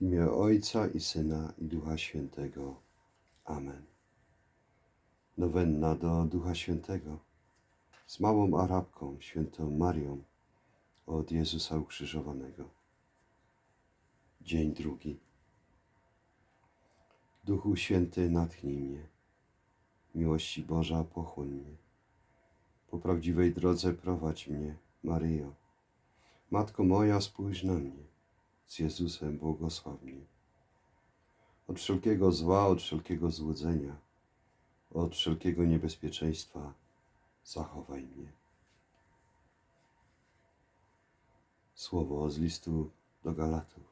W imię Ojca i Syna i Ducha Świętego. Amen. Nowenna do Ducha Świętego z małą Arabką, świętą Marią od Jezusa ukrzyżowanego. Dzień drugi. Duchu Święty natchnij mnie, miłości Boża pochłoń mnie. Po prawdziwej drodze prowadź mnie, Maryjo. Matko moja, spójrz na mnie, z Jezusem błogosław mnie. Od wszelkiego zła, od wszelkiego złudzenia, od wszelkiego niebezpieczeństwa zachowaj mnie. Słowo z listu do Galatów.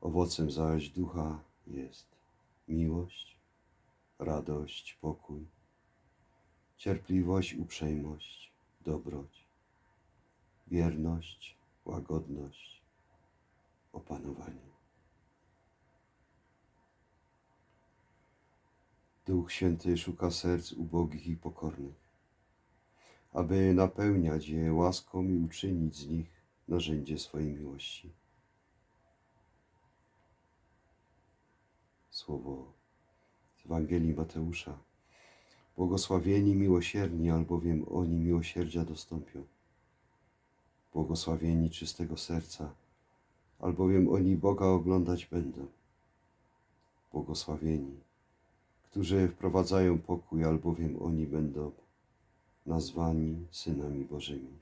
Owocem zaś ducha jest miłość, radość, pokój, cierpliwość, uprzejmość, dobroć, wierność, łagodność, opanowanie. Duch Święty szuka serc ubogich i pokornych, aby napełniać je łaską i uczynić z nich narzędzie swojej miłości. Słowo z Ewangelii Mateusza. Błogosławieni miłosierni, albowiem oni miłosierdzia dostąpią. Błogosławieni czystego serca, albowiem oni Boga oglądać będą. Błogosławieni, którzy wprowadzają pokój, albowiem oni będą nazwani synami Bożymi.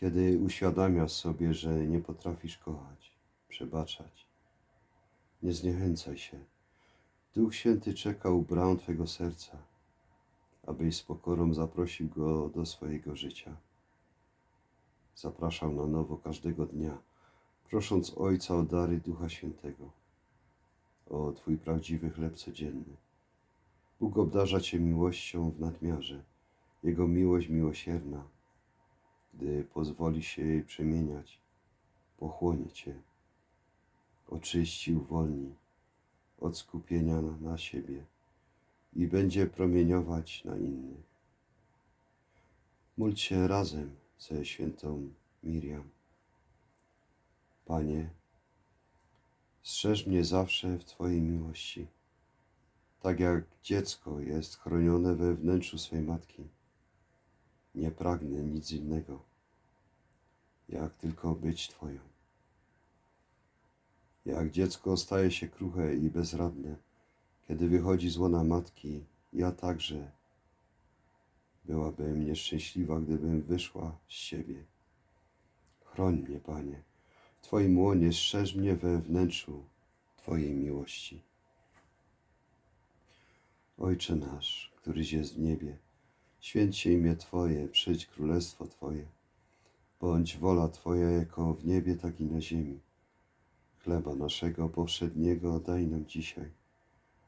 Kiedy uświadamiasz sobie, że nie potrafisz kochać, przebaczać, nie zniechęcaj się. Duch Święty czeka u bram Twego serca, abyś z pokorą zaprosił Go do swojego życia. Zapraszał na nowo każdego dnia, prosząc Ojca o dary Ducha Świętego, o Twój prawdziwy chleb codzienny. Bóg obdarza Cię miłością w nadmiarze, Jego miłość miłosierna, gdy pozwoli się jej przemieniać, pochłonie Cię, oczyści, uwolni od skupienia na, na siebie i będzie promieniować na innych. Módl się razem ze świętą Miriam. Panie, strzeż mnie zawsze w Twojej miłości, tak jak dziecko jest chronione we wnętrzu swej matki. Nie pragnę nic innego, jak tylko być Twoją. Jak dziecko staje się kruche i bezradne, kiedy wychodzi z łona matki, ja także byłabym nieszczęśliwa, gdybym wyszła z siebie. Chroń mnie, Panie, w Twoim łonie strzeż mnie we wnętrzu Twojej miłości. Ojcze nasz, któryś jest w niebie, święć się imię Twoje, przyjdź królestwo Twoje. Bądź wola Twoja jako w niebie, tak i na ziemi. Chleba naszego powszedniego daj nam dzisiaj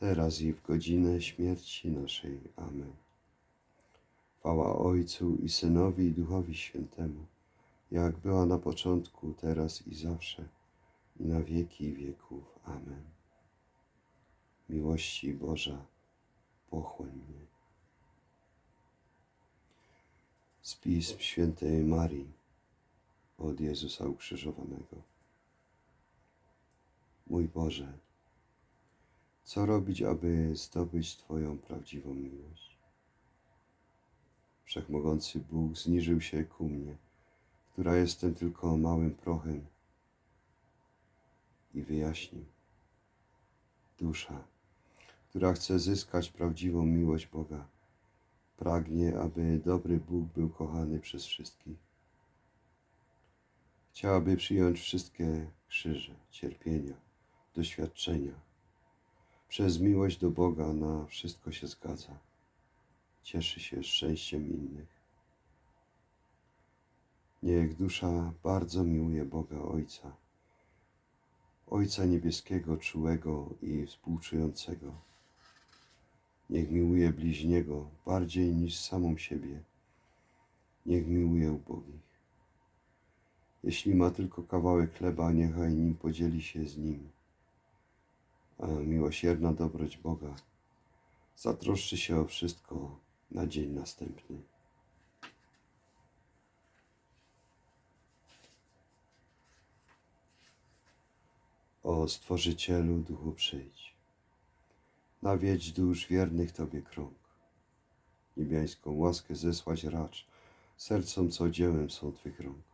teraz i w godzinę śmierci naszej. Amen. Chwała Ojcu i Synowi i Duchowi Świętemu, jak była na początku, teraz i zawsze, i na wieki wieków. Amen. Miłości Boża, pochłoń mnie. Z pism świętej Marii od Jezusa ukrzyżowanego. Mój Boże, co robić, aby zdobyć Twoją prawdziwą miłość? Wszechmogący Bóg zniżył się ku mnie, która jestem tylko małym prochem i wyjaśnił. Dusza, która chce zyskać prawdziwą miłość Boga, pragnie, aby dobry Bóg był kochany przez wszystkich. Chciałaby przyjąć wszystkie krzyże, cierpienia, doświadczenia. Przez miłość do Boga na wszystko się zgadza. Cieszy się szczęściem innych. Niech dusza bardzo miłuje Boga Ojca Ojca Niebieskiego, czułego i współczującego. Niech miłuje bliźniego bardziej niż samą siebie. Niech miłuje ubogich. Jeśli ma tylko kawałek chleba, niechaj nim podzieli się z nim. Miłosierna dobroć Boga zatroszczy się o wszystko na dzień następny. O Stworzycielu Duchu przyjdź, nawiedź dusz wiernych Tobie krąg, niebiańską łaskę zesłać racz, sercom co dziełem są Twych rąk.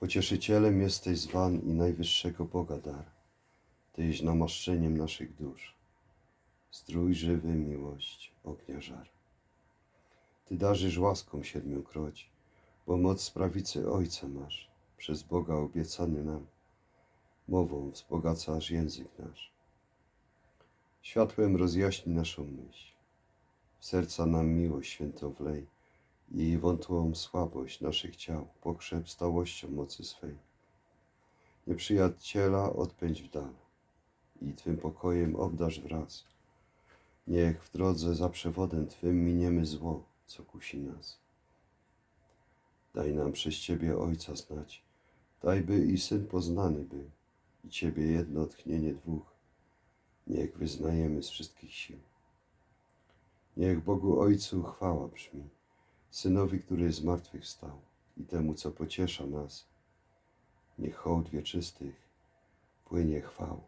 Pocieszycielem jesteś zwan i najwyższego Boga dar, Tyś namaszczeniem naszych dusz, strój żywy miłość ognia żar. Ty darzysz łaską siedmiokroć, bo moc z prawicy Ojca masz, przez Boga obiecany nam mową wzbogacasz język nasz. Światłem rozjaśni naszą myśl, w serca nam miłość świętą wlej i wątłą słabość naszych ciał pokrzep stałością mocy swej. Nieprzyjaciela odpędź w dal i Twym pokojem obdarz wraz. Niech w drodze za przewodem Twym miniemy zło, co kusi nas. Daj nam przez Ciebie Ojca znać, daj by i Syn poznany był, i Ciebie jedno tchnienie dwóch, niech wyznajemy z wszystkich sił. Niech Bogu Ojcu chwała brzmi, Synowi, który z martwych stał i temu, co pociesza nas. Niech hołd wieczystych płynie chwał.